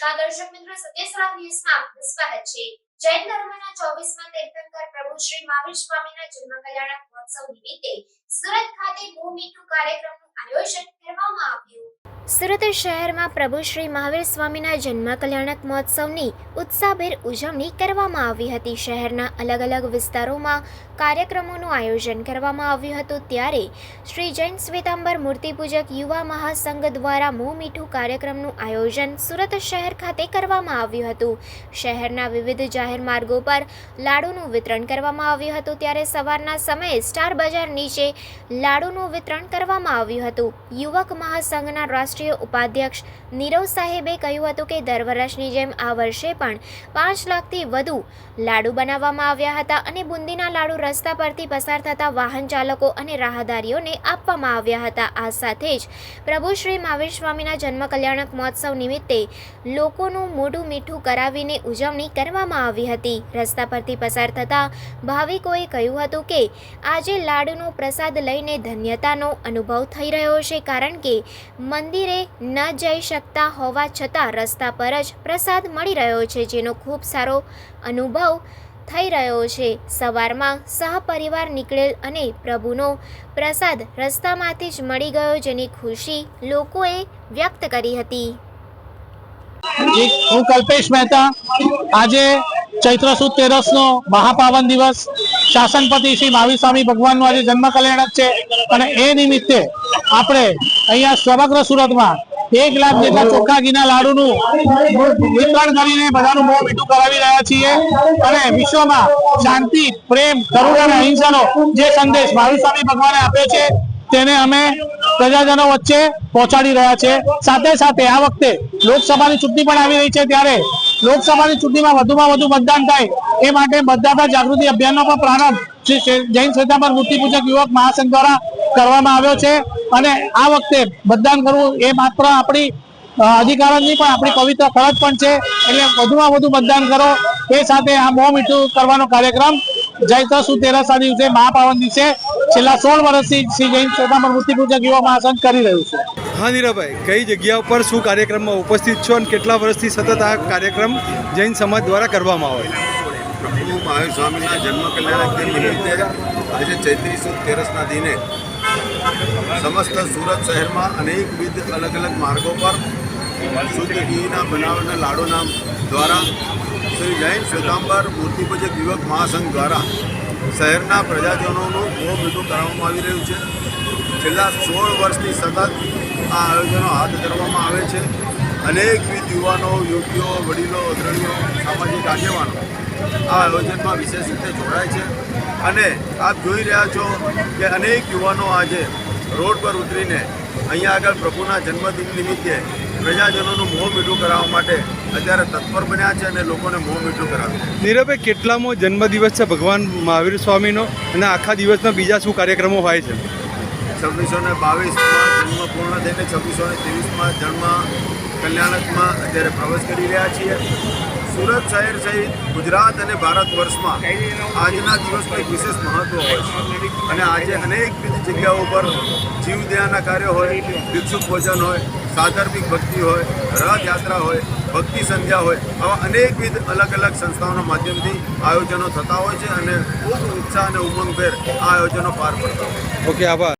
નમસ્કાર દર્શક મિત્રો સત્યસરાજ ન્યૂઝમાં આપનું સ્વાગત છે. જૈન ધર્મના ચોવીસમાં તીર્થંકર પ્રભુ શ્રી મહાવીર સ્વામીના જન્મ કલ્યાણક મહોત્સવ નિમિત્તે સુરત ખાતે મીઠું કાર્યક્રમનું આયોજન કરવામાં આવ્યું. સુરત શહેરમાં પ્રભુ શ્રી મહાવીર સ્વામીના જન્મ કલ્યાણક મહોત્સવની ઉત્સાહભેર ઉજવણી કરવામાં આવી હતી. શહેરના અલગ અલગ વિસ્તારોમાં કાર્યક્રમોનું આયોજન કરવામાં આવ્યું હતું. ત્યારે શ્રી જૈન શ્વેતાંબર મૂર્તિપૂજક યુવા મહાસંઘ દ્વારા મોં મીઠું કાર્યક્રમનું આયોજન સુરત શહેર ખાતે કરવામાં આવ્યું હતું. શહેરના વિવિધ જાહેર માર્ગો પર લાડુનું વિતરણ કરવામાં આવ્યું હતું. ત્યારે સવારના સમયે સ્ટાર બજાર નીચે લાડુનું વિતરણ કરવામાં આવ્યું હતું. યુવક મહાસંઘના રાષ્ટ્રીય ઉપાધ્યક્ષ નીરવ સાહેબે કહ્યું હતું કે દર વર્ષની જેમ આ વર્ષે પણ પાંચ લાખથી વધુ લાડુ બનાવવામાં આવ્યા હતા અને બુંદીના લાડુ રસ્તા પરથી પસાર થતા વાહન ચાલકો અને રાહદારીઓને આપવામાં આવ્યા હતા. આ સાથે જ પ્રભુ શ્રી મહાવીર સ્વામીના જન્મ કલ્યાણક મહોત્સવ નિમિત્તે લોકોનું મોઢું મીઠું કરાવીને ઉજવણી કરવામાં આવી હતી. રસ્તા પરથી પસાર થતા ભાવિકોએ કહ્યું હતું કે આજે લાડુનો પ્રસાદ લઈને ધન્યતાનો અનુભવ થઈ રહ્યો છે કારણ કે મંદિરે ન જઈ શકતા હોવા છતાં રસ્તા પર જ પ્રસાદ મળી રહ્યો છે, જેનો ખૂબ સારો અનુભવ થઈ રહ્યો છે. સવારમાં સહપરિવાર નીકળેલ અને પ્રભુનો પ્રસાદ રસ્તામાંથી જ મળી ગયો, જેની ખુશી લોકોએ વ્યક્ત કરી હતી. હું કલ્પેશ મહેતા. આજે ચૈત્ર સુદ તેરસનો મહાપાવન દિવસ. શાસનપતિ શ્રી મહાવીર સ્વામી ભગવાનનું આજે જન્મ કલ્યાણક છે. અને એ નિમિત્તે આપણે અહીંયા સમગ્ર સુરતમાં એક લાખ જેટલા ચોખ્ખા ઘીના લાડુનું વિતરણ કરીને બધાનું મોં મીઠું કરાવી રહ્યા છીએ. અને વિશ્વમાં શાંતિ, પ્રેમ, કરુણા અને અહિંસાનો જે સંદેશ મહાવીર સ્વામી ભગવાને આપ્યો છે, તેને અમે પ્રજાજનો વચ્ચે પહોંચાડી રહ્યા છે સાથે સાથે આ વખતે લોકસભાની ચૂંટણી પણ આવી રહી છે ત્યારે લોકસભાની ચૂંટણીમાં વધુમાં વધુ મતદાન થાય એ માટે મતદાતા જાગૃતિ અભિયાનનો પણ પ્રારંભ શ્રી જૈન શ્વેતાંબર મૂર્તિપૂજક યુવક મહાસંઘ દ્વારા કરવામાં આવ્યો છે. અને આ વખતે મતદાન કરવું એ માત્ર આપણી અધિકારની પણ આપણી પવિત્ર ફરજ પણ છે. એટલે વધુમાં વધુ મતદાન કરો. એ સાથે આ મોં મીઠું કરવાનો કાર્યક્રમ જૈત્ર સુદ તેરસના દિવસે, મહાપાવન દિવસે છેલ્લા સોળ વર્ષથી શ્રી જૈન શ્વેતાંબર મૂર્તિપૂજક યુવક મહાસંઘ કરી રહ્યું છે. હા નીરાભાઈ કઈ જગ્યા ઉપર શું કાર્યક્રમમાં ઉપસ્થિત છો અને કેટલા વર્ષથી સતત આ કાર્યક્રમ જૈન સમાજ દ્વારા કરવામાં આવે પ્રભુ મહાવીર સ્વામીના જન્મ કલ્યાણક દિન નિમિત્તે આજે ચૈત્રી સુદ તેરસના દિને સમસ્ત સુરત શહેરમાં અનેકવિધ અલગ અલગ માર્ગો પર શુદ્ધ ઘીના બનાવના લાડુના દ્વારા શ્રી જૈન શ્વેતાંબર મૂર્તિપૂજક યુવક મહાસંઘ દ્વારા શહેરના પ્રજાજનોનું બહુ બધું કરવામાં આવી રહ્યું છે. છેલ્લા સોળ વર્ષથી સતત આ આયોજનો હાથ ધરવામાં આવે છે. અનેકવિધ યુવાનો, યુવતીઓ, વડીલો, અગ્રણીઓ, સામાજિક આગેવાનો આ આયોજનમાં વિશેષ રીતે જોડાય છે. અને આપ જોઈ રહ્યા છો કે અનેક યુવાનો આજે રોડ પર ઉતરીને અહીંયા આગળ પ્રભુના જન્મદિન નિમિત્તે પ્રજાજનોનું મોં મીઠું કરાવવા માટે અત્યારે તત્પર બન્યા છે અને લોકોને મોં મીઠું કરાવે નીરવે, કેટલામો જન્મદિવસ છે ભગવાન મહાવીર સ્વામીનો? અને આખા દિવસના બીજા શું કાર્યક્રમો હોય છે? છવ્વીસો ને બાવીસમાં જન્મ પૂર્ણ થઈને છવ્વીસો ને ત્રેવીસમાં જન્મ કલ્યાણકમાં અત્યારે પ્રવેશ કરી રહ્યા છીએ. સુરત શહેર સહિત ગુજરાત અને ભારત વર્ષમાં આજના દિવસનું એક વિશેષ મહત્વ હોય છે. અને આજે અનેકવિધ જગ્યાઓ પર જીવદયાના કાર્યો હોય, ભિક્ષુક ભોજન હોય, સાધર્મિક ભક્તિ હોય, રથયાત્રા હોય, ભક્તિ સંધ્યા હોય, આવા અનેકવિધ અલગ અલગ સંસ્થાઓના માધ્યમથી આયોજનો થતા હોય છે અને ખૂબ ઉત્સાહ અને ઉમંગભેર આ આયોજનો પાર પડતા હોય ઓકે, આભાર.